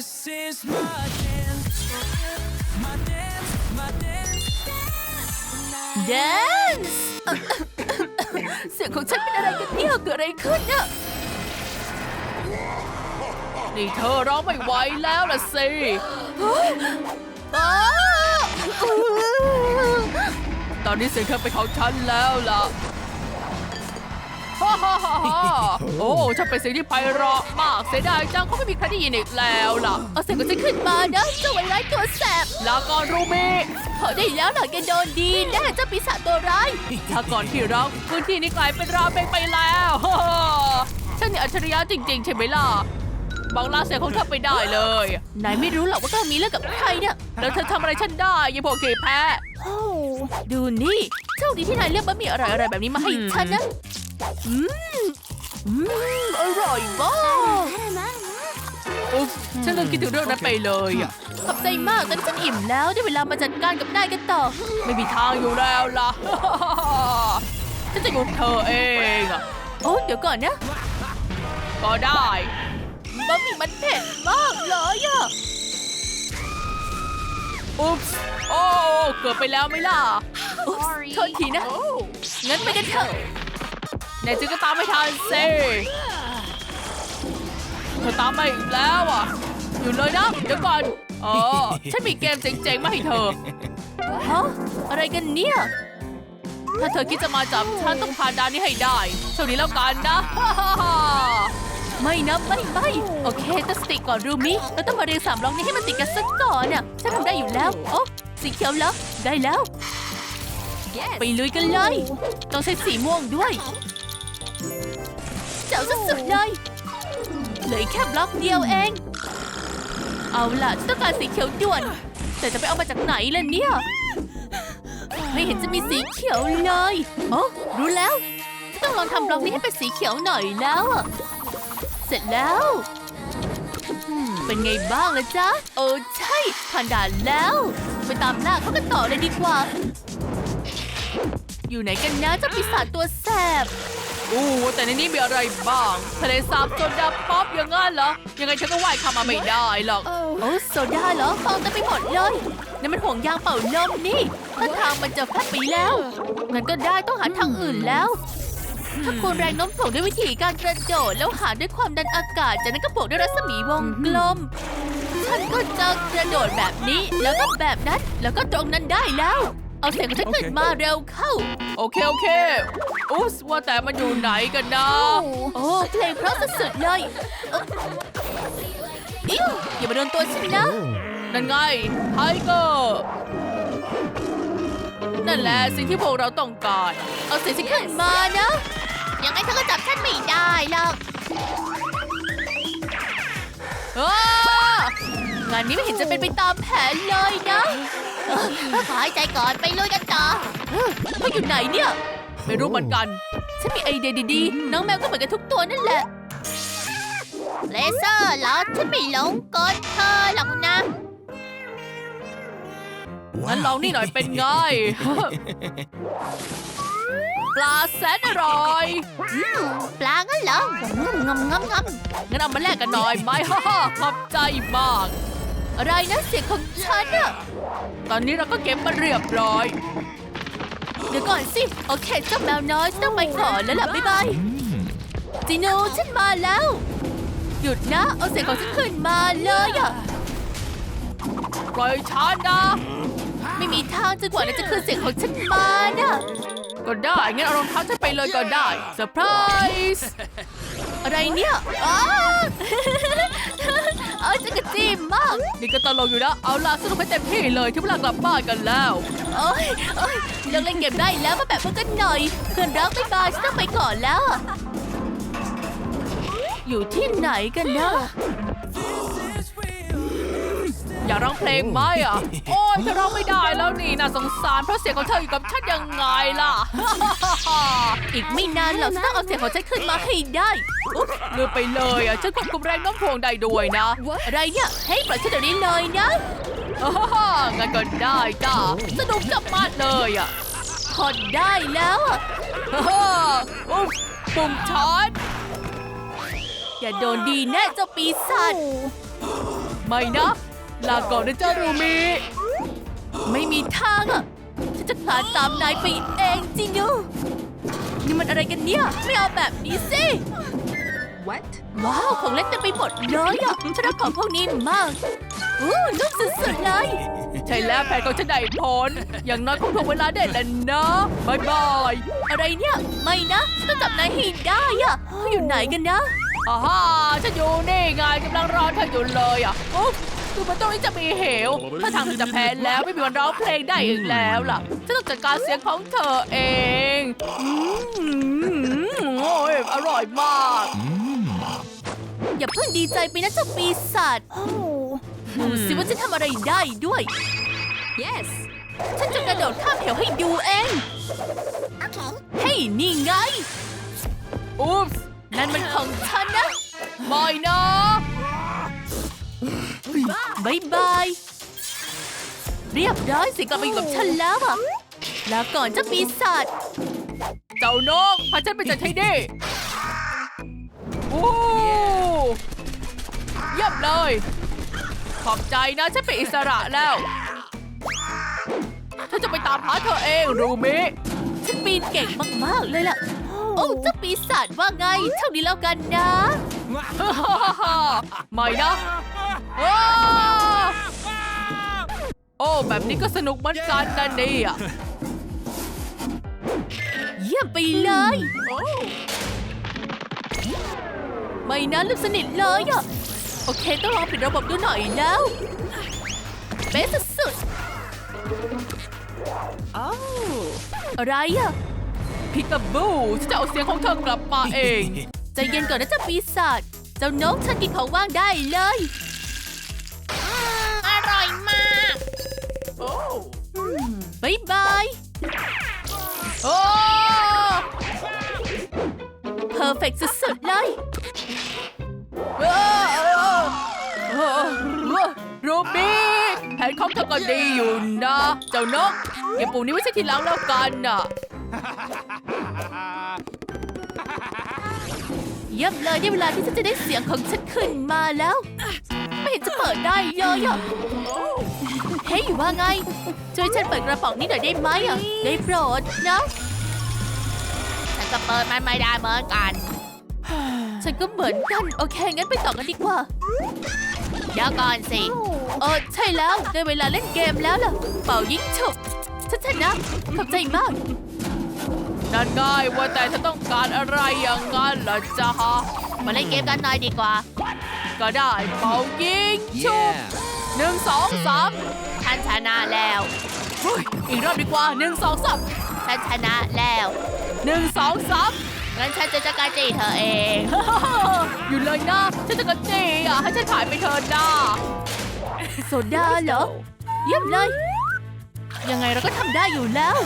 This is my dance, my dance, my dance. แดนซ์เสียงของฉันเป็นอะไรกันเนี่ยเกิดอะไรขึ้นเนี่ยนี่เธอร้องไม่ไหวแล้วล่ะสิตอนนี้เสียงเธอเป็นของฉันแล้วล่ะ ฮ่าฮ่าฮ่าฮ่าโอ้ฉันเป็นเสียงที่ไพเราะมากเสียดายจังเขาไม่มีใครได้ยินอีกแล้วล่ะ เอาเสียงของฉันขึ้นมานะเจ้าไวร้ายตัวแสบลาก่อนรูมิพอได้แล้วหน่อยแกโดนดีแน่เจ้าปีศาจตัวร้ายถ้าก่อนที่รักพื้นที่นี้กลายเป็นราเมงไปแล้วฉันนี่อัจฉริยะจริง ๆ ใช่ไหมล่ะบังลาเสียงของเธอไปได้เลยนายไม่รู้หรอกว่าข้ามีเรื่องกับใครเนี่ยแล้วเธอทำอะไรฉันได้ยังพวกเกแพ้ดูนี่โชคดีที่นายเลือกบะหมี่อร่อยๆแบบนี้มาให้ฉันนะ อืมอืมอร่อยมากอุ๊บฉันลืมคิดถึงเรื่องนั้นไปเลยอะขอบใจมากตอนนี้ฉันอิ่มแล้วได้เวลามาจัดการกับนายกันต่อ ไม่มีทางอยู่แล้วล่ะ ฉันจะหยุดเธอเองอะโอ้เดี๋ยวก่อนนะ ก็ได้บะหมี่มันเผ็ดมากเลยอะอุ๊บส์โอ้ เกือบไปแล้วไหมล่ะอุ๊บโทษทีนะ งั้นไปกันเถอะ ไหนจึงก็ตามไม่ทันสิเธอตามมาอีกแล้วอะ อยู่เลยนะ เดี๋ยวก่อนอ๋อฉันมีเกมเจ๋งๆ มาให้เธอฮะอะไรกันเนี่ย ถ้าเธอคิดจะมาจับฉันต้องผ่านด่านนี้ให้ได้โชคดีแล้วกันนะ ไม่นะไม่ไม่โอเคตั้งสติก่อนรูมิเราต้องมาเรียงสามล็อกนี้ให้มันติดกันสักก่อนน่ะฉันทำได้อยู่แล้ว โอ้สีเขียวแล้วได้แล้ว ไปลุยกันเลย ต้องใช้สีม่วงด้วย เจ๋วสุดๆเลยเหลือแค่บล็อกเดียวเอง เอาล่ะฉันต้องการสีเขียวด่วน แต่จะไปเอามาจากไหนล่ะเนี่ย ไม่เห็นจะมีสีเขียวเลยโอ้รู้แล้วฉันต้องลองทำบล็อกนี้ให้เป็นสีเขียวหน่อยแล้วอะเสร็จแล้วเป็นไงบ้างล่ะจ๊ะเออใช่ผ่านด่านแล้ว ไปตามล่าเขากันต่อเลยดีกว่า อยู่ไหนกันนะเจ้าปีศาจตัวแสบ อู้แต่ในนี้มีอะไรบ้าง ทะเลสาบโซดาป๊อปอย่างงั้นเหรอ ยังไงฉันก็ว่ายข้ามมาไม่ได้หรอก โอ้โซดาเหรอฟองเต็มไปหมดเลยนั่นมันห่วงยางเป่าลมนี่ถ้าทางมันจะแฟบไปแล้วงั้นก็ได้ต้องหาทางอื่นแล้ว ถ้าคูณแรงโน้มถ่วงด้วยวิธีการกระโดดแล้วหารด้วยความดันอากาศจากนั้นก็บวกด้วยรัศมีวงกลมฉันก็จะกระโดดแบบนี้แล้วก็แบบนั้นแล้วก็ตรงนั้นได้แล้ว เอาเสียงของฉันขึ้นมาเร็วเข้า โอเค โอเค อุ๊สว่าแต่มันอยู่ไหนกันนะ โอ้เพลงเพราะสุดๆเลยเอ้ออิ้วอย่ามาโดนตัวฉันนะ นั่นไงไทเกอร์นั่นแหละสิ่งที่พวกเราต้องการ เอาเสียงฉันขึ้นมานะ ยังไงเธอก็จับฉันไม่ได้หรอกอ้างานนี้ไม่เห็นจะเป็นไปตามแผนเลยนะ เออขอหายใจก่อนไปลุยกันต่อเขาอยู่ไหนเนี่ย ไม่รู้เหมือนกัน ฉันมีไอเดียดีๆ น้องแมวก็เหมือนกันทุกตัวนั่นแหละเลเซอร์เหรอฉันไม่หลงกลเธอหรอกนะงั้นลองนี่หน่อยเป็นไง ปลาแสนอร่อย ปลางั้นเหรองำงำงำงงั้นเอามาแลกกันหน่อยไหมฮ่าฮ่าขอบใจมาก อะไรนะเสียงของฉันอะ ตอนนี้เราก็เก็บมาเรียบร้อย เดี๋ยวก่อนสิ โอเคเจ้าแมวน้อยฉันต้องไปก่อนแล้วล่ะบ๊ายบายจีโนฉันมาแล้ว หยุดนะ เอาเสียงของฉันขึ้นมาเลยอะปล่อยฉันนะ ไม่มีทางจนกว่านายจะคืนเสียงของฉันมานะก็ได้ งั้นเอารองเท้าฉันไปเลยก็ได้เซอร์ไพรส์อะไรเนี่ย อ้าวเอาจะกระจีมมาก นี่ก็ตลกอยู่นะ เอาล่ะสนุกให้เต็มที่เลยที่เวลากลับบ้านกันแล้วโอ้ยโอ้ยเลิกเล่นเกมได้แล้วมาแบบพวกกันหน่อย เพื่อนรักบ๊ายบายฉันต้องไปก่อนแล้วอะอยู่ที่ไหนกันนะ อยากร้องเพลงไหมอะ โอ้ยเธอร้องไม่ได้แล้วนี่น่าสงสารเพราะเสียงของเธออยู่กับฉันยังไงล่ะ อีกไม่นานเราจะต้องเอาเสียงของฉันขึ้นมาให้ได้อุ๊บลืมไปเลยอะฉันควบคุมแรงโน้มถ่วงได้ด้วยนะ อะไรเนี่ยเฮ้ยปล่อยฉันเดี๋ยวนี้เลยนะอ้าฮ่างั้นก็ได้จ้าสนุกจับมากเลยอะพอได้แล้วอะฮ่าฮ่าอุ๊บปุ่มชาร์จอย่าโดนดีแน่เจ้าปีศาจไม่นะ ลาก่อนนะเจ้ารูมิ ไม่มีทางอะ ฉันจะคลานตามนายไปเองจริงอยู่นี่มันอะไรกันเนี่ย ไม่เอาแบบนี้สิ What? ว้าว ของเล่นเต็มไปหมดเลยอะ ฉันรักของพวกนี้มาก อู้นุ่มสุดๆเลย ใช่แล้วแผนของฉันได้ผล อย่างน้อยคงถูกเวลาได้แล้วนะบายบาย อะไรเนี่ย ไม่นะฉันต้องจับนายให้ได้อะเขาอยู่ไหนกันนะ อาฮ่าฉันอยู่นี่ไงกำลังรอเธออยู่เลยอะโอ้ คือมันต้องนี้จะมีเหวถ้าทางเธอจะแพ้แล้วไม่มีวันร้องเพลงได้อีกแล้วล่ะฉันต้องจัดการเสียงของเธอเองอืมโอ้ยอร่อยมาก อย่าเพิ่งดีใจไปนะเจ้าปีศาจดูสิว่าฉันทำอะไรได้ด้วย Yes. ฉันจะกระโดดข้ามเหวให้ดูเอง เฮ้ยนี่ไง อุ๊ปส์นั่นมันของฉันนะไม่นะ บายบาย เรียบร้อยสิกลับมาอยู่กับฉันแล้วอะ แล้วก่อนเจ้าปีศาจเจ้านกพาฉันไปจากที่นี่โอ้เยี่ยมเลย ขอบใจนะฉันเป็นอิสระแล้วฉันจะไปตามหาเธอเองรูมิฉันปีนเก่งมาก ๆ เลยล่ะ โอ้เจ้าปีศาจว่าไง เท่านี้แล้วกันนะ ไม่นะ อ้าโอ้แบบนี้ก็สนุกเหมือนกันนะเนี่ยเยี่ยมไปเลยไม่นะลืมสนิทเลยอะโอเค ต้องลองปิดระบบดูหน่อยแล้วเป๊ะสุด Oh. ๆอะไรอะพิกาบูฉันจะเอาเสียงของเธอกลับมาเอง ใจเย็นก่อนนะเจ้าปีศาจเจ้านกฉันกินของว่างได้เลย บายบายโอ้เพอร์เฟกสุดๆเลยเออเออเออรูบี้แผนของเธอก็ดีอยู่นะ เจ้านกเก็บปุ่มนี้ไว้ใช้ทีหลังแล้วกันน่ะเยี่ยมเลยได้เวลาที่ฉันจะได้เสียงของฉันขึ้นมาแล้ว ไม่เห็นจะเปิดได้เลยอะ เฮ้ยว่าไง ช่วยฉันเปิดกระป๋องนี้หน่อยได้ไหมอะ ได้โปรดนะ ฉันก็เปิดมันไม่ได้เหมือนกัน ฉันก็เหมือนกัน โอเค งั้นไปต่อกันดีกว่า เดี๋ยวก่อนสิเออใช่แล้วได้เวลาเล่นเกมแล้วล่ะ เป่ายิงฉุบฉันชนะขอบใจมาก นั่นง่ายว่าแต่เธอต้องการอะไรอย่างนั้นเหรอจ๊ะฮะมาเล่นเกมกันหน่อยดีกว่า ก็ได้เป่ายิงชุบหนึ่งสองสาม ฉันชนะแล้วเฮ้ยอีกรอบดีกว่าหนึ่งสองสามฉันชนะแล้วหนึ่งสองสามงั้นฉันจะจัดการจีเธอเอง อยู่เลยนะฉันจะกระจีอะให้ฉันถ่ายไปเธอด้าโซดาเหรอ เยี่ยมเลย ยังไงเราก็ทำได้อยู่แล้ว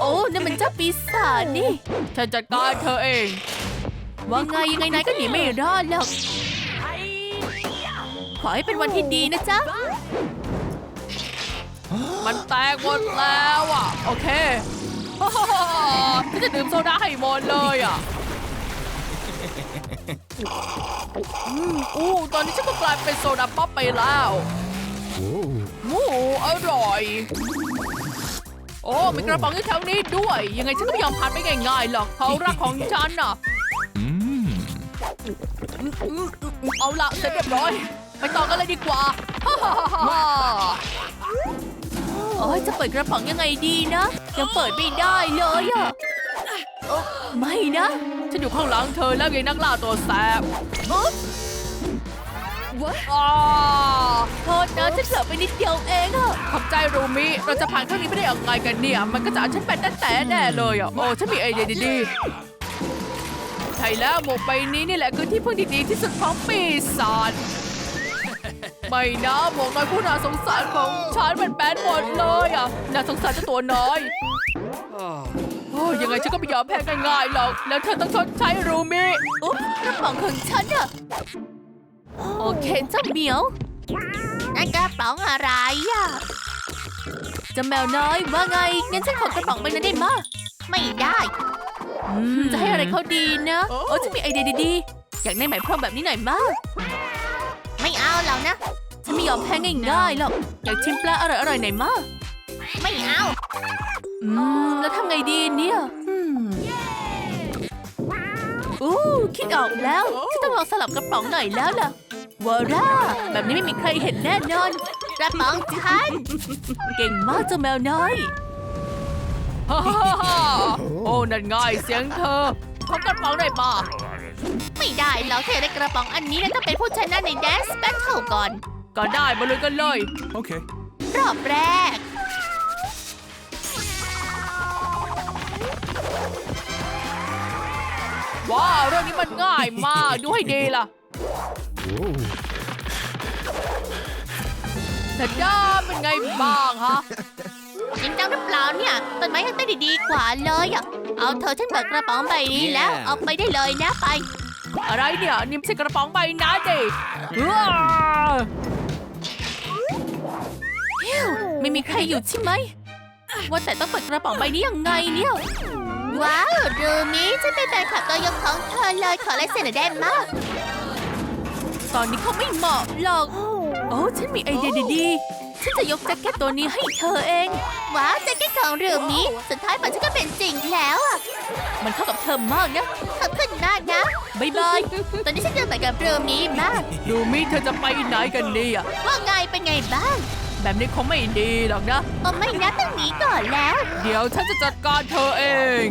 โอ้นั่นมันเจ้าปีศาจนี่ ฉันจัดการเธอเอง ว่าไงยังไงนายก็หนีไม่รอดหรอก ขอให้เป็นวันที่ดีนะจ๊ะ มันแตกหมดแล้วอะ โอเคฉันจะดื่มโซดาให้หมดเลยอะอืมอู้ตอนนี้ฉันก็กลายเป็นโซดาป๊อปไปแล้วโอ้อร่อย โอ้มีกระป๋องอยู่แถวนี้ด้วย ยังไงฉันก็ไม่ยอมผ่านไปง่ายๆหรอกเขารักของฉันอะ Mmm. อืมอืมอืมเอาละเสร็จเรียบร้อย ไปต่อกันเลยดีกว่าฮ่าฮ่าฮ่าฮ่าโอ้ยจะเปิดกระป๋องยังไงดีนะ ยังเปิดไม่ได้เลยอะเอ้อไม่นะ ฉันอยู่ข้างหลังเธอแล้วไงนักล่าตัวแสบอุ๊บอ่าโทษนะฉันเผลอไปนิดเดียวเองอะขอบใจรูมิ เราจะผ่านครั้งนี้ไม่ได้ยังไงกันเนี่ย มันก็จะเอาฉันเป็นแต่แต่แน่เลยอะโอ้ฉันมีไอเดียดีๆใช่แล้วหมวกใบนี้นี่แหละคือที่พึ่งที่ดีที่สุดของปีศาจ ไม่นะหมวกน้อยผู้น่าสงสารของฉันมันแบนหมดเลยอะน่าสงสารเจ้าตัวน้อยโอ้ยยังไงฉันก็ไม่ยอมแพ้ง่ายๆหรอก แล้วเธอต้องชดใช้รูมิอุ๊บกระป๋องของฉันอะโอเคเจ้าเหมียวนั่นกระป๋องอะไรอะเจะแมวน้อยว่าไง งั้นฉันขอกระป๋องไปนั้นได้มะไม่ได้ จะให้อะไรเขาดีนะ โอ้ฉันมีไอเดียดีๆ อยากได้ไหมพรมแบบนี้หน่อยมากเอาหรอกนะฉั นไม่ยอมแพ้ง่ายๆหรอกอยากชิมปลาอร่อยๆไหนอยมาไม่เอา อืม แล้วทำไงดีเนี่ยอืมอู้คิดออกแล้วฉันต้องลองสลับกระป๋องหน่อยแล้วล่ะวาร่า แบบนี้ไม่มีใครเห็นแน่นอนกระป๋องฉันเก่งมากเจ้าแมวน้อยฮ่าฮ่าฮ่าโอ้นั่นง่ายเสียงเธอขอกระเป๋าหน่อยป่ะไม่ได้แล้วเธอได้กระป๋องอันนี้แล้วต้องเป็นผู้ชนะใน Dance Battle ก่อน ก็ได้มาเลยกันเลย Okay. รอบแรก ว้าวเรื่องนี้มันง่ายมาก ดูให้ดีล่ะแต่ด้าเป็นไงบ้างฮะจริงจังหรือเปล่าเนี่ยต้นไม้ยังเต้นได้ดีกว่าเลยอะ เอาเธอฉันเบิกกระป๋องใบนี้แล้ว Yeah เอาไปได้เลยนะไป อะไรเนี่ย นี่ไม่ใช่กระป๋องใบนะเด็ก ไม่มีใครอยู่ใช่ไหม ว่าแต่ต้องเปิดกระป๋องใบนี้ยังไงเนี่ย ว้าวรูมิฉันเป็นแฟนคลับตัวยงของเธอเลยขอลายเซ็นหน่อยได้มากตอนนี้เขาไม่เหมาะหรอก โอ้ฉันมีไอเดียดีๆ ฉันจะยกแจ็คเก็ตตัวนี้ให้เธอเอง ว้าวแจ็คเก็ตของรูมิสุดท้ายมันฉันก็เป็นจริงแล้วอะมันเข้ากับเธอมากนะขอบคุณมากนะบายบายตอนนี้ฉันจะไปกับรูมิมาก ดูมิเธอจะไปไหนกันเนี่ยว่าไงเป็นไงบ้าง แบบนี้คงไม่ดีหรอกนะโอ้ไม่นะต้องหนีก่อนแล้ว เดี๋ยวฉันจะจัดการเธอเอง